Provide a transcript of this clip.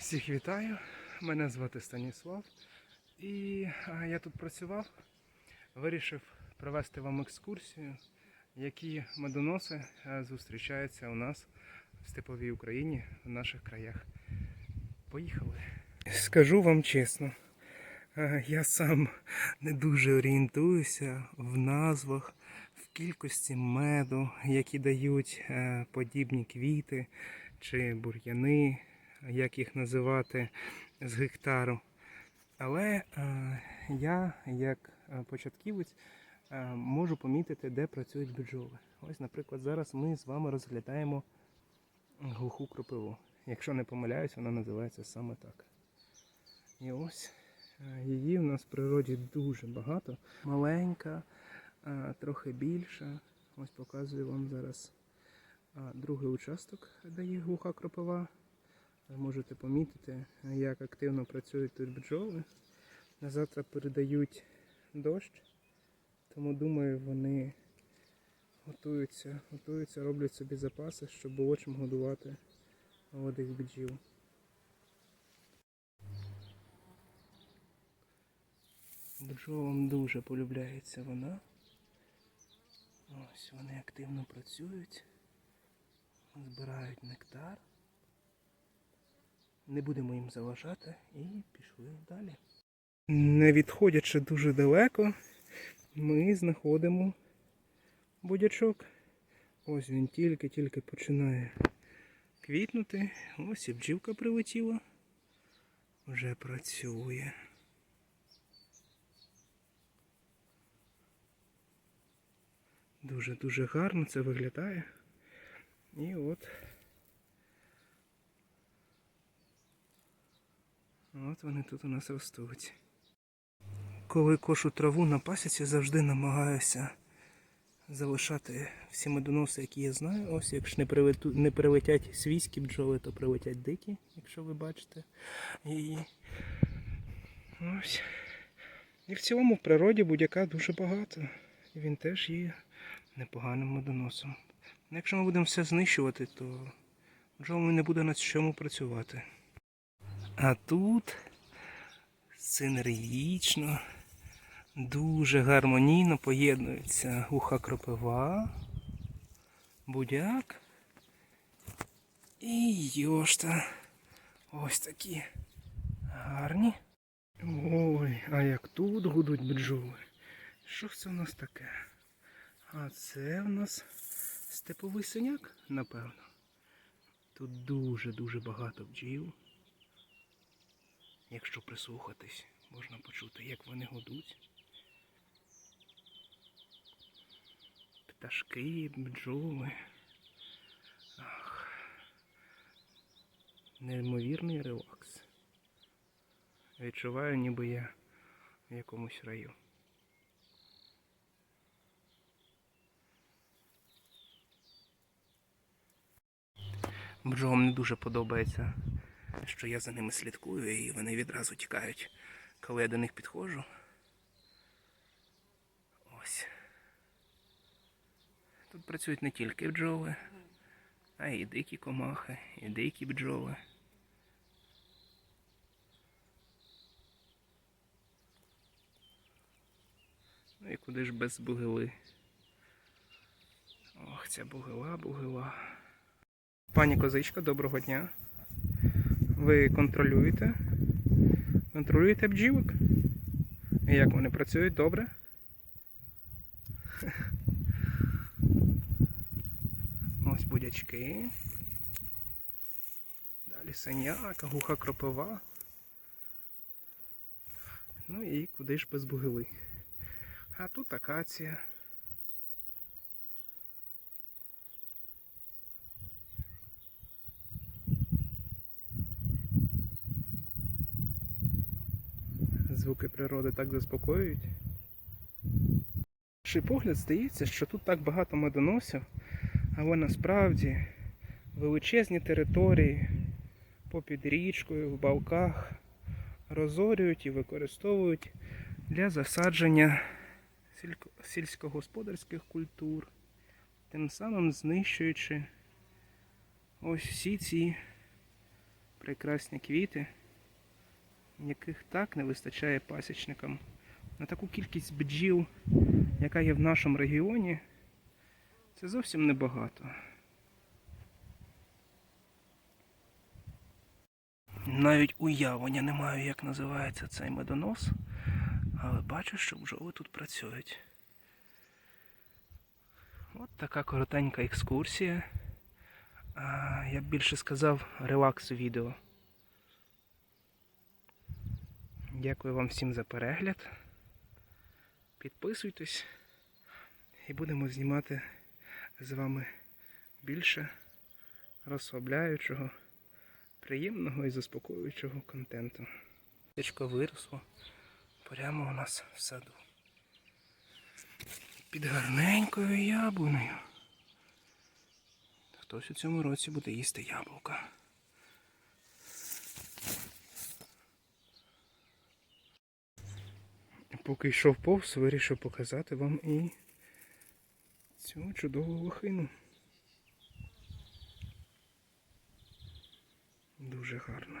Всіх вітаю, мене звати Станіслав. І я тут працював, вирішив провести вам екскурсію, які медоноси е, зустрічаються у нас в степовій Україні, в наших краях. Поїхали. Скажу вам чесно, е, я сам не дуже орієнтуюся в назвах, в кількості меду, які дають е, подібні квіти чи бур'яни, як їх називати з гектару. Але е, я, як е, початківець, е, можу помітити, де працюють бджоли. Ось, наприклад, зараз ми з вами розглядаємо глуху кропиву. Якщо не помиляюсь, вона називається саме так. І ось її в нас в природі дуже багато. Маленька, трохи більша. Ось показую вам зараз другий участок, де є глуха кропива. Ви можете помітити, як активно працюють тут бджоли. На завтра передають дощ, тому думаю, вони готуються, готуються, роблять собі запаси, щоб було чим годувати молодих бджіл. Бджолам дуже полюбляється вона. Ось вони активно працюють, збирають нектар. Не будемо їм заважати і пішли далі. Не відходячи дуже далеко, ми знаходимо будячок. Ось він тільки-тільки починає квітнути. Ось і бджілка прилетіла. Вже працює. Дуже-дуже гарно це виглядає. І от. От вони тут у нас ростуть. Коли кошу траву на пасіці, завжди намагаюся залишати всі медоноси, які я знаю. Ось, якщо не, прилету, не прилетять свійські бджоли, то прилетять дикі, якщо ви бачите. І ось. І в цілому в природі будь-яка дуже багато. І він теж є непоганим медоносом. Якщо ми будемо все знищувати, то бджолами не буде над чому працювати. А тут синергічно, дуже гармонійно поєднуються глуха кропива, будяк і йошта. Ось такі гарні. Ой, а як тут гудуть бджоли. Що це в нас таке? А це в нас степовий синяк, напевно. Тут дуже-дуже багато бджіл. Якщо прислухатись, можна почути, як вони гудуть. Пташки, бджоли. Ах. Неймовірний релакс. Відчуваю, ніби я в якомусь раю. Бджолам не дуже подобається що я за ними слідкую і вони відразу тікають, коли я до них підходжу. Ось. Тут працюють не тільки бджоли, а й дикі комахи, і дикі бджоли. Ну і куди ж без бугили? Ох, ця бугила, бугила. Пані козичка, доброго дня. Ви контролюєте? Контролюєте бджілок? І як вони працюють добре? Ось будячки. Далі синяка, гуха кропива. Ну і куди ж без бугили. А тут акація. Звуки природи так заспокоюють. Перший погляд здається, що тут так багато медоносів, але насправді величезні території попід річкою, в балках розорюють і використовують для засадження сільськогосподарських культур, тим самим знищуючи ось всі ці прекрасні квіти, яких так не вистачає пасічникам. На таку кількість бджіл, яка є в нашому регіоні, це зовсім небагато. Навіть уявлення не маю, як називається цей медонос, але бачу, що бджоли тут працюють. От така коротенька екскурсія. Я б більше сказав релакс відео. Дякую вам всім за перегляд. Підписуйтесь і будемо знімати з вами більше розслабляючого, приємного і заспокоюючого контенту. Птичко виросло прямо у нас в саду. Під гарненькою яблунею. Хтось у цьому році буде їсти яблука. Поки йшов повз, вирішив показати вам і цю чудову лохину. Дуже гарно.